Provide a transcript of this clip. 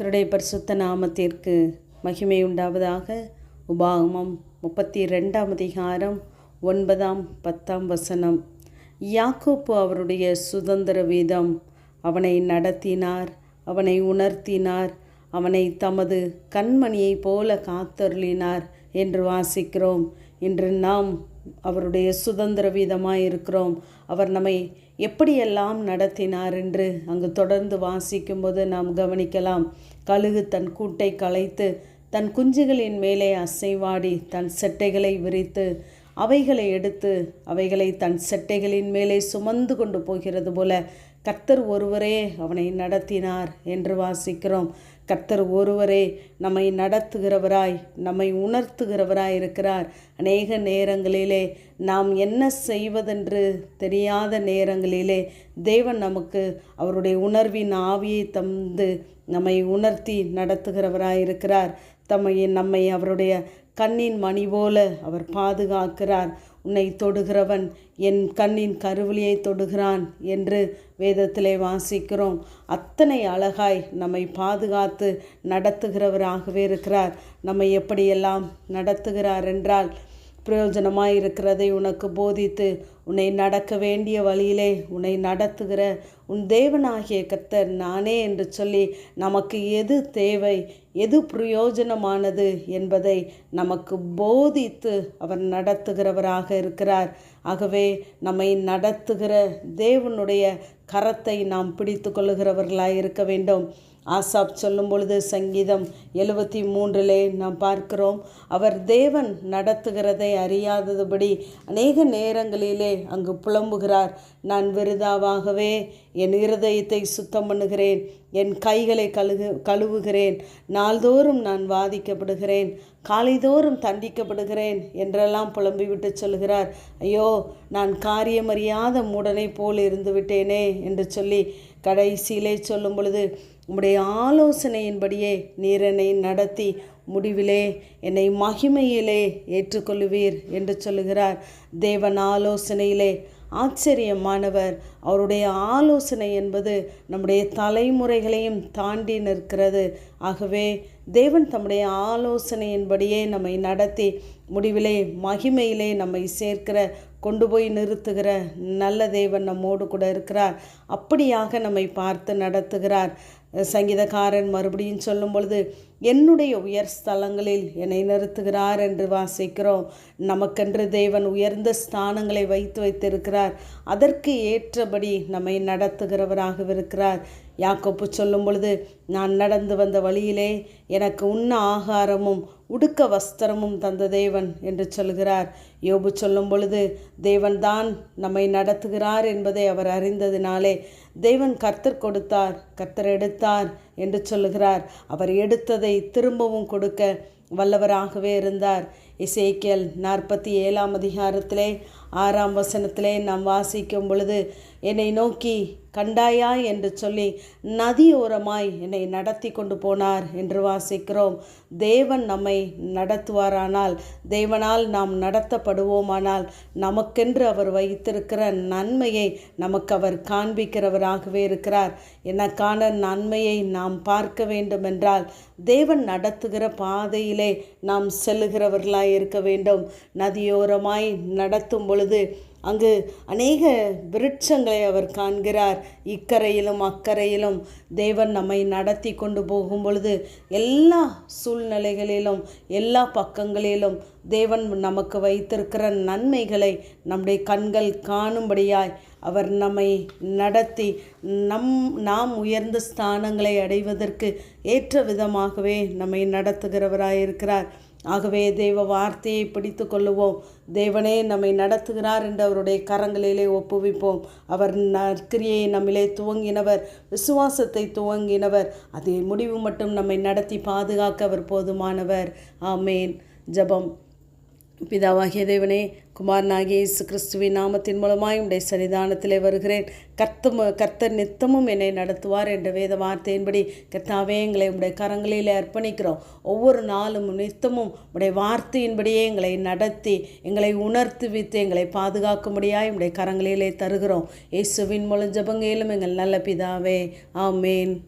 கர்த்தருடைய பரிசுத்த நாமத்திற்கு மகிமை உண்டாவதாக. உபாகமம் முப்பத்தி ரெண்டாம் அதிகாரம் ஒன்பதாம் பத்தாம் வசனம். யாக்கோப்பு அவருடைய சுதந்திர வீதம் அவனை நடத்தினார் அவனை உணர்த்தினார் அவனை தமது கண்மணியைப் போல காத்தருளினார் என்று வாசிக்கிறோம். இன்று நாம் அவருடைய சுதந்திர வீதமாக இருக்கிறோம் அவர் நம்மை எப்படியெல்லாம் நடத்தினார் என்று அங்கு தொடர்ந்து வாசிக்கும்போது நாம் கவனிக்கலாம். கழுகு தன் கூட்டை களைத்து தன் குஞ்சுகளின் மேலே அசைவாடி தன் செட்டைகளை விரித்து அவைகளை எடுத்து அவைகளை தன் செட்டைகளின் மேலே சுமந்து கொண்டு போகிறது போல கர்த்தர் ஒருவரே அவனை நடத்தினார் என்று வாசிக்கிறோம். கர்த்தர் ஒருவரே நம்மை நடத்துகிறவராய் நம்மை உணர்த்துகிறவராய் இருக்கிறார் அநேக நேரங்களிலே நாம் என்ன செய்வதென்று தெரியாத நேரங்களிலே தேவன் நமக்கு அவருடைய உணர்வின் ஆவியை தந்து நம்மை உணர்த்தி நடத்துகிறவராய் இருக்கிறார் தம்மை நம்மை அவருடைய கண்ணின் மணி போல அவர் பாதுகாக்கிறார். உன்னை தொடுகிறவன் என் கண்ணின் கருவிலியை தொடுகிறான் என்று வேதத்திலே வாசிக்கிறோம். அத்தனை அழகாய் நம்மை பாதுகாத்து நடத்துகிறவராகவே இருக்கிறார். நம்மை எப்படியெல்லாம் நடத்துகிறார் என்றால் பிரயோஜனமாக இருக்கிறதை உனக்கு போதித்து உன்னை நடக்க வேண்டிய வழியிலே உன்னை நடத்துகிற உன் தேவனாகிய கத்தர் நானே என்று சொல்லி நமக்கு எது தேவை எது பிரயோஜனமானது என்பதை நமக்கு போதித்து அவர் நடத்துகிறவராக இருக்கிறார். ஆகவே நம்மை நடத்துகிற தேவனுடைய கரத்தை நாம் பிடித்து கொள்ளுகிறவர்களாக இருக்க வேண்டும். ஆசாப் சொல்லும் பொழுது சங்கீதம் எழுபத்தி மூன்றிலே நாம் பார்க்கிறோம் அவர் தேவன் நடத்துகிறதை அறியாததுபடி அநேக நேரங்களிலே அங்கு புலம்புகிறார். நான் விருதாவாகவே என் இருதயத்தை சுத்தம் பண்ணுகிறேன் என் கைகளை கழுகு கழுவுகிறேன். நாள்தோறும் நான் வாதிக்கப்படுகிறேன் காலைதோறும் தண்டிக்கப்படுகிறேன் என்றெல்லாம் புலம்பிவிட்டு சொல்கிறார். ஐயோ நான் காரியமறியாத மூடனை போல் இருந்து விட்டேனே என்று சொல்லி கடைசியிலே சொல்லும் பொழுது உம்முடைய ஆலோசனையின்படியே நீர் என்னை நடத்தி முடிவிலே என்னை மகிமையிலே ஏற்றுக்கொள்ளுவீர் என்று சொல்லுகிறார் தேவன் ஆலோசனையிலே. ஆச்சரியமானவர். அவருடைய ஆலோசனை என்பது நம்முடைய தலைமுறைகளையும் தாண்டி நிற்கிறது. ஆகவே தேவன் தம்முடைய ஆலோசனையின்படியே நம்மை நடத்தி முடிவிலே மகிமையிலே நம்மை சேர்க்கிற கொண்டு போய் நிறுத்துகிற நல்ல தேவன் நம்மோடு கூட இருக்கிறார். அப்படியாக நம்மை பார்த்து நடத்துகிறார். சங்கீதக்காரன் மறுபடியும் சொல்லும் பொழுது என்னுடைய உயர் ஸ்தலங்களில் என்னை நிறுத்துகிறார் என்று வாசிக்கிறோம். நமக்கென்று தேவன் உயர்ந்த ஸ்தானங்களை வைத்து வைத்திருக்கிறார். அதற்கு ஏற்றபடி நம்மை நடத்துகிறவராக இருக்கிறார் யாக்கோப்பு சொல்லும் பொழுது நான் நடந்து வந்த வழியிலே எனக்கு உண்ண ஆகாரமும் உடுக்க வஸ்திரமும் தந்த தேவன் என்று சொல்கிறார். யோபு சொல்லும் பொழுது தேவன்தான் நம்மை நடத்துகிறார் என்பதை அவர் அறிந்ததினாலே தேவன் கர்த்தர் கொடுத்தார் கர்த்தர் எடுத்தார் என்று சொல்லுகிறார். அவர் எடுத்ததை திரும்பவும் கொடுக்க வல்லவராகவே இருந்தார். இசைக்கியல் நாற்பத்தி ஏழாம் அதிகாரத்திலே ஆறாம் வசனத்திலே நாம் வாசிக்கும் பொழுது என்னை நோக்கி கண்டாயா? என்று சொல்லி நதியோரமாய் என்னை நடத்தி கொண்டு போனார் என்று வாசிக்கிறோம். தேவன் நம்மை நடத்துவாரானால் தேவனால் நாம் நடத்தப்படுவோமானால் நமக்கென்று அவர் வைத்திருக்கிற நன்மையை நமக்கு அவர் காண்பிக்கிறவராகவே இருக்கிறார். எனக்கான நன்மையை நாம் பார்க்க வேண்டுமென்றால் தேவன் நடத்துகிற பாதையில் நாம் செல்லுகிறவர்களாய் இருக்க வேண்டும். நதியோரமாய் நடத்தும் பொழுது அங்கு அநேக விருட்சங்களை அவர் காண்கிறார். இக்கரையிலும் அக்கறையிலும் தேவன் நம்மை நடத்தி கொண்டு போகும் பொழுது எல்லா சூழ்நிலைகளிலும் எல்லா பக்கங்களிலும் தேவன் நமக்கு வைத்திருக்கிற நன்மைகளை நம்முடைய கண்கள் காணும்படியாய் அவர் நம்மை நடத்தி நம் நாம் உயர்ந்த ஸ்தானங்களை அடைவதற்கு ஏற்ற விதமாகவே நம்மை நடத்துகிறவராயிருக்கிறார். ஆகவே தெய்வ வார்த்தையை பிடித்து கொள்ளுவோம். தேவனே நம்மை நடத்துகிறார் என்று அவருடைய கரங்களிலே ஒப்புவிப்போம். அவர் நற்கிரியை நம்மிலே துவங்கினவர் விசுவாசத்தை துவங்கினவர். அதே முடிவு மட்டும் நம்மை நடத்தி பாதுகாக்க அவர் போதுமானவர். ஆமேன். ஜபம். பிதாவாகிய தேவனே குமாரனாகிய இயேசு கிறிஸ்துவின் நாமத்தின் மூலமாய் உடைய சன்னிதானத்திலே வருகிறேன். கர்த்தம் கர்த்தர் நித்தமும் என்னை நடத்துவார் என்ற வேத வார்த்தையின்படி கர்த்தாவே எங்களை உடைய கரங்களிலே அர்ப்பணிக்கிறோம். ஒவ்வொரு நாளும் நித்தமும் உடைய வார்த்தையின்படியே எங்களை நடத்தி எங்களை உணர்த்து உணர்த்துவித்து எங்களை பாதுகாக்கும்படியாய் உடைய கரங்களிலே தருகிறோம். இயேசுவின் மூலம் ஜபங்கையிலும் எங்கள் நல்ல பிதாவே ஆமேன்.